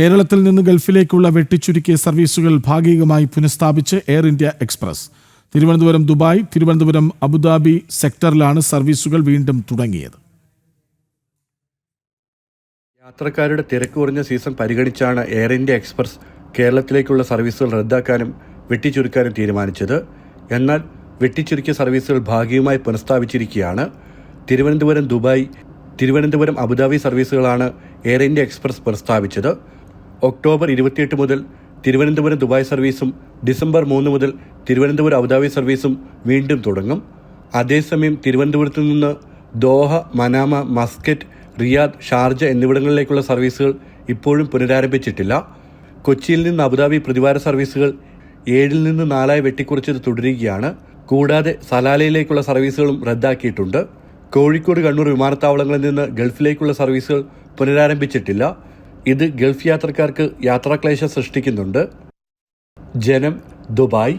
കേരളത്തിൽ നിന്ന് ഗൾഫിലേക്കുള്ള വെട്ടിച്ചുരുക്കിയ സർവീസുകൾ ഭാഗികമായി പുനഃസ്ഥാപിച്ച് Air India Express. Thiruvananthapuram Dubai Thiruvananthapuram Abu Dhabi സെക്ടറിലാണ് സർവീസുകൾ വീണ്ടും തുടങ്ങിയത്. യാത്രക്കാരുടെ തിരക്ക് കുറഞ്ഞ സീസൺ പരിഗണിച്ചാണ് എയർ ഇന്ത്യ എക്സ്പ്രസ് കേരളത്തിലേക്കുള്ള സർവീസുകൾ റദ്ദാക്കാനും വെട്ടിച്ചുരുക്കാനും തീരുമാനിച്ചത്. എന്നാൽ വെട്ടിച്ചുരുക്കിയ സർവീസുകൾ ഭാഗികമായി പുനഃസ്ഥാപിച്ചിരിക്കുകയാണ്. Thiruvananthapuram Dubai Thiruvananthapuram Abu Dhabi സർവീസുകളാണ് Air India Express പുനഃസ്ഥാപിച്ചത്. ഒക്ടോബർ ഇരുപത്തിയെട്ട് മുതൽ തിരുവനന്തപുരം ദുബായ് സർവീസും ഡിസംബർ മൂന്ന് മുതൽ തിരുവനന്തപുരം അബുദാബി സർവീസും വീണ്ടും തുടങ്ങും. അതേസമയം തിരുവനന്തപുരത്ത് നിന്ന് Doha Manama Muscat Riyadh Sharjah എന്നിവിടങ്ങളിലേക്കുള്ള സർവീസുകൾ ഇപ്പോഴും പുനരാരംഭിച്ചിട്ടില്ല. കൊച്ചിയിൽ നിന്ന് അബുദാബി പ്രതിവാര സർവീസുകൾ ഏഴിൽ നിന്ന് നാലായി വെട്ടിക്കുറച്ചത് തുടരുകയാണ്. കൂടാതെ സലാലയിലേക്കുള്ള സർവീസുകളും റദ്ദാക്കിയിട്ടുണ്ട്. കോഴിക്കോട് കണ്ണൂർ വിമാനത്താവളങ്ങളിൽ നിന്ന് ഗൾഫിലേക്കുള്ള സർവീസുകൾ പുനരാരംഭിച്ചിട്ടില്ല. ഇത് ഗൾഫ് യാത്രക്കാർക്ക് യാത്രാക്ലേശം സൃഷ്ടിക്കുന്നുണ്ട്. ജനം ദുബായ്